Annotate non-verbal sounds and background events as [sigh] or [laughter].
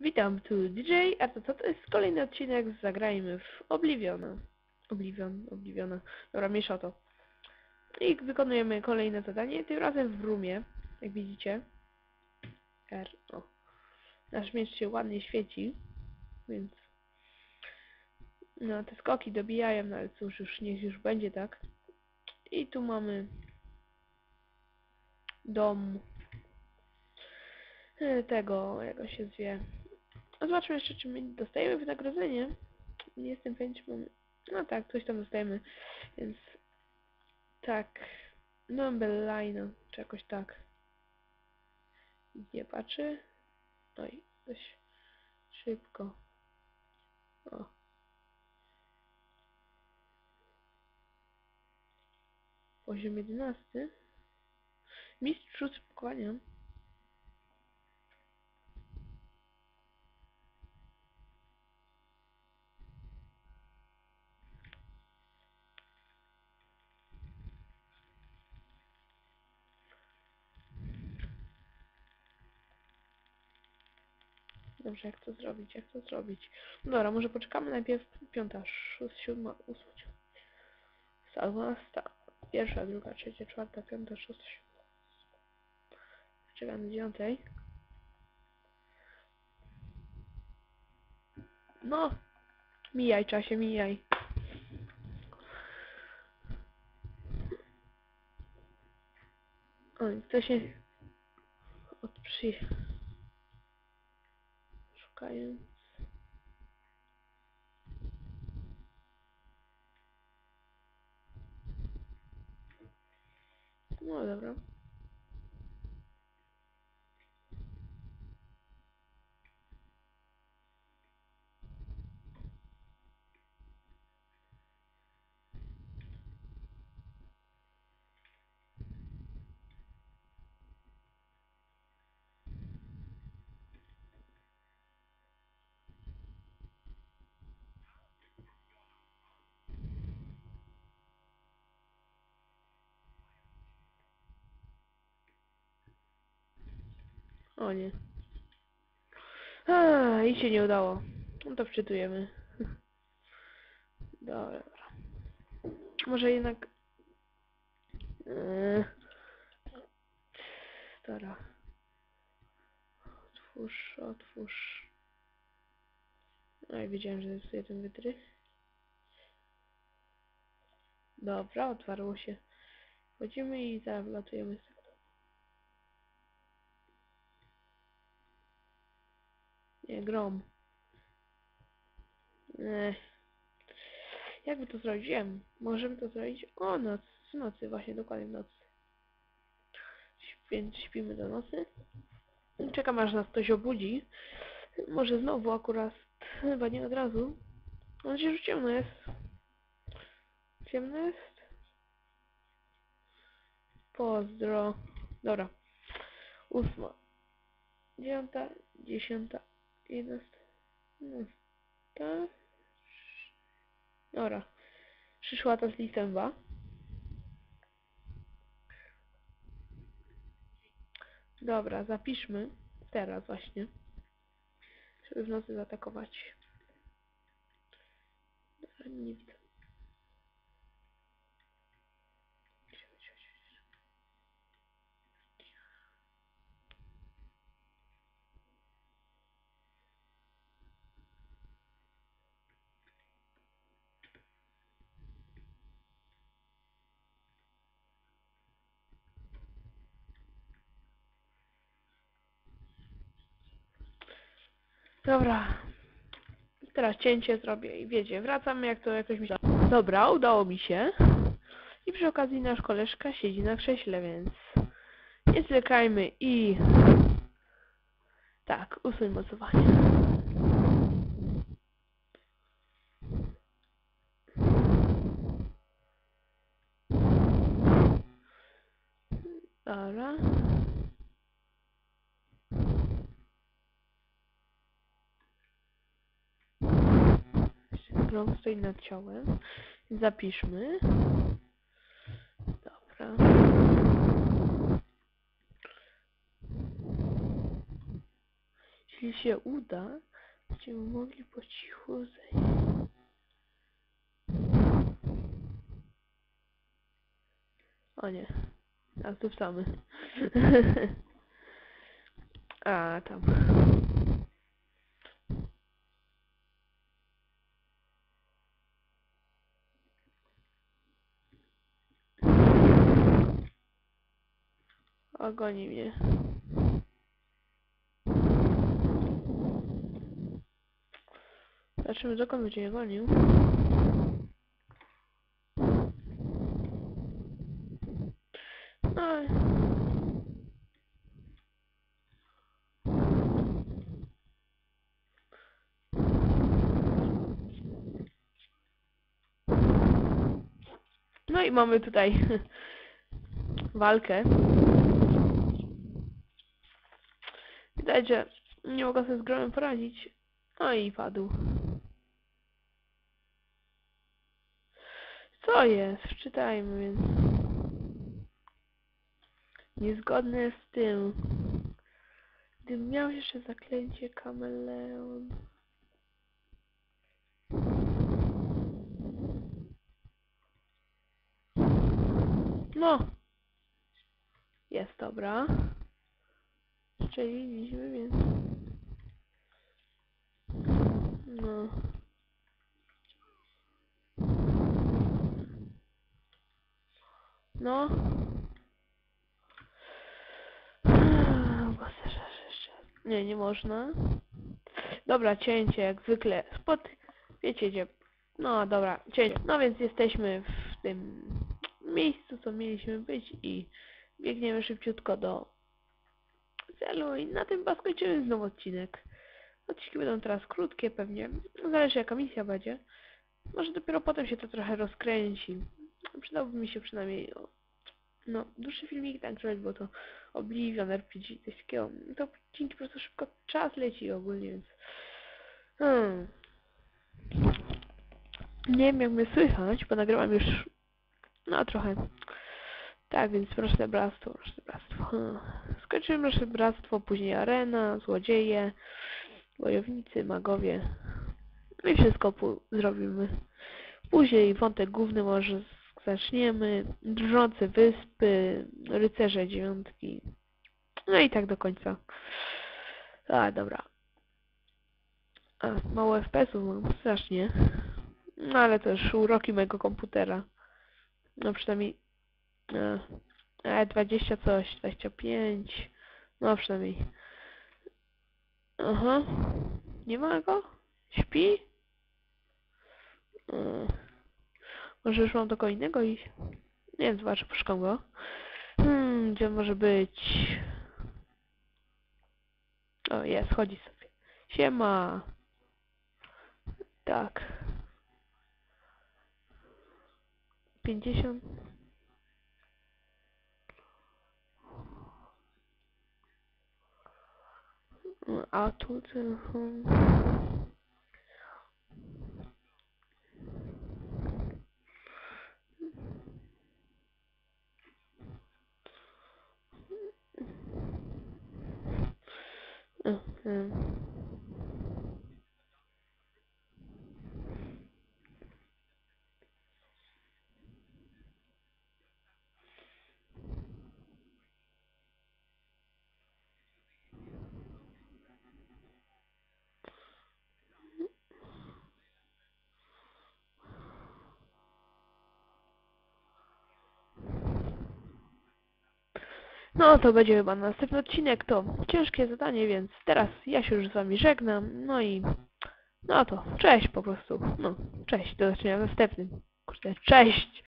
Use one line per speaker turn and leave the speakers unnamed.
Witam, tu DJ, a to co to jest kolejny odcinek Zagrajmy w Obliviona. Oblivion, Obliviona. Dobra, miesza to. I wykonujemy kolejne zadanie, tym razem w roomie, jak widzicie. R, o. Nasz miecz się ładnie świeci, więc... No, te skoki dobijają, no ale cóż, już niech już będzie tak. I tu mamy... Dom... e, Tego, jak się zwie... No zobaczmy jeszcze, czy my dostajemy wynagrodzenie. Nie jestem pewien, czy mamy... No tak, coś tam dostajemy, więc... Tak... Number line, czy jakoś tak. Nie patrzy. Oj, dość szybko. O. Poziom jedenasty. Mistrz szósty Dobrze, jak to zrobić, jak to zrobić? Dobra, może poczekamy najpierw piąta, szósta, siódma, ósma, dwunasta, pierwsza, druga, trzecia, czwarta, piąta, szósta, siódma. Czekam do dziewiątej. No! Mijaj, czasie, mijaj. Oj, to się... Od Szukając... No dobra. O nie. A, i się nie udało. No to wczytujemy. Dobra. [laughs] dobra. Może jednak... Eee. Stara. Otwórz, otwórz. No i wiedziałem, że jest jeden wytrych. Dobra, otwarło się. Wchodzimy i zawlatujemy z Nie, grom. Ech. Jakby to zrobić? Wiem. Możemy to zrobić o noc. W nocy, właśnie, dokładnie w nocy. Więc śpimy do nocy. Czekam aż nas ktoś obudzi. Może znowu akurat, chyba nie od razu. Mam nadzieję, że ciemno jest. Ciemno jest? Pozdro. Dobra. Ósma. Dziewiąta. Dziesiąta. Jedenasta. No. Ta. Dobra. Przyszła ta z litemba. Dobra, zapiszmy. Teraz właśnie. Żeby w nocy zaatakować. Dobra, nie widzę. Dobra. Teraz cięcie zrobię i wiecie, wracamy jak to jakoś mi się... Dobra, udało mi się. I przy okazji nasz koleżka siedzi na krześle, więc... Nie zwlekajmy i... Tak, usuń mocowanie. Dobra. Grom stoi nad ciałem. Zapiszmy. Dobra. Jeśli się uda, będziemy mogli po cichu zejść. O nie. A tu samy. A tam. O, goni mnie. Zobaczymy dokąd będzie je gonił. No. No i mamy tutaj [laughs] walkę. Widać, że nie mogę sobie z gromem poradzić. No i padł. Co jest? Wczytajmy więc. Niezgodne z tym. Gdybym miał jeszcze zaklęcie kameleon. No. Jest dobra. Strzeliliśmy, więc... No. No. Nie, nie można. Dobra, cięcie, jak zwykle. Spod... Wiecie gdzie... No, dobra, cięcie. No więc jesteśmy w tym miejscu, co mieliśmy być i biegniemy szybciutko do celu i na tym chyba skończymy znowu odcinek. Odcinki będą teraz krótkie pewnie, zależy jaka misja będzie. Może dopiero potem się to trochę rozkręci. Przydałby mi się przynajmniej no, dłuższy filmik tak zrobić, bo to Oblivion, RPG, coś takiego. To odcinki po prostu szybko czas leci ogólnie, więc... Hmm. Nie wiem jak mnie słychać, bo nagrywam już no trochę. Tak, więc proszę bractwo, proszę bractwo. Hmm. Skończymy proszę bractwo, później arena, złodzieje, wojownicy, magowie. No i wszystko zrobimy. Później wątek główny może zaczniemy. Drżące wyspy, rycerze dziewiątki. No i tak do końca. A, dobra. A, mało FPS-ów mam, strasznie. No ale już uroki mojego komputera. No przynajmniej e, e, 20 coś, 25. No przynajmniej. Aha. Nie ma go? Śpi? E, może już mam do kogo innego iść? Nie wiem, zobaczę, poszukam go. Hmm, gdzie może być? O, jest, chodzi sobie. Siema. Tak. 50. A tu telefon. Mhm. No to będzie chyba następny odcinek, to ciężkie zadanie, więc teraz ja się już z wami żegnam, no i no to cześć po prostu, no cześć, do zobaczenia w następnym, kurde, cześć!